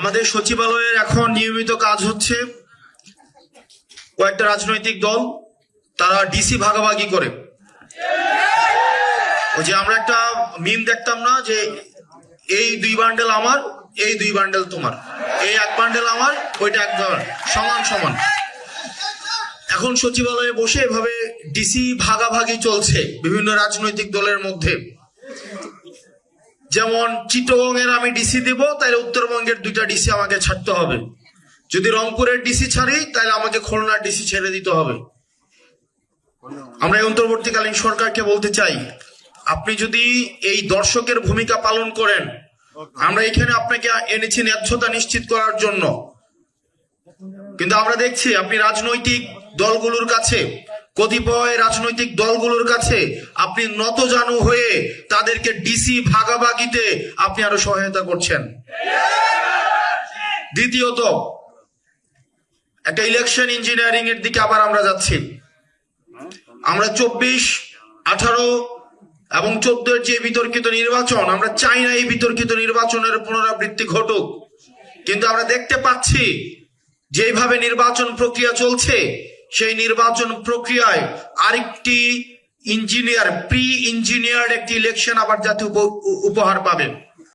আমাদের সচিবালয়ের এখন নিয়মিত কাজ হচ্ছে কয়েকটা রাজনৈতিক দল, তারা ডিসি ভাগাভাগি করে। ওই যে আমরা একটা মিম দেখতাম না যে, এই দুই বান্ডেল আমার, এই দুই বান্ডেল তোমার। এই এক বান্ডেল আমার, ওইটা এক সমান সমান। এখন সচিবালয়ে বসে এভাবে ডিসি ভাগাভাগি চলছে বিভিন্ন রাজনৈতিক দলের মধ্যে। যেমন চিটগংয়ের আমি ডিসি দেব তাহলে উত্তরবঙ্গের দুইটা ডিসি আমাকে ছাড়তে হবে। যদি রংপুরের ডিসি ছাড়ি তাহলে আমাকে খুলনার ডিসি ছেড়ে দিতে হবে। আমরা এই অন্তর্বর্তীকালীন সরকারকে বলতে চাই আপনি যদি এই দর্শকের ভূমিকা পালন করেন আমরা এখানে আপনাকে এনেছি ন্যায্যতা নিশ্চিত করার জন্য। কিন্তু আমরা দেখছি আপনি রাজনৈতিক দলগুলোর কাছে কতিপয় রাজনৈতিক দলগুলোর কাছে আপনি নতজানু হয়ে তাদেরকে ডিসি ভাগাভাগিতে আপনি আরও সহায়তা করছেন। দ্বিতীয়ত, একটা ইলেকশন ইঞ্জিনিয়ারিং এর দিকে আবার আমরা যাচ্ছি। আমরা চব্বিশ, আঠারো এবং চোদ্দের যে বিতর্কিত নির্বাচন, আমরা চাই না এই বিতর্কিত নির্বাচনের পুনরাবৃত্তি ঘটুক। কিন্তু আমরা দেখতে পাচ্ছি যেভাবে নির্বাচন প্রক্রিয়া চলছে সেই নির্বাচন প্রক্রিয়ায় আরেকটি ইঞ্জিনিয়ার প্রি ইঞ্জিনিয়ার একটি ইলেকশন আবার জাতীয় উপ- উপহার পাবে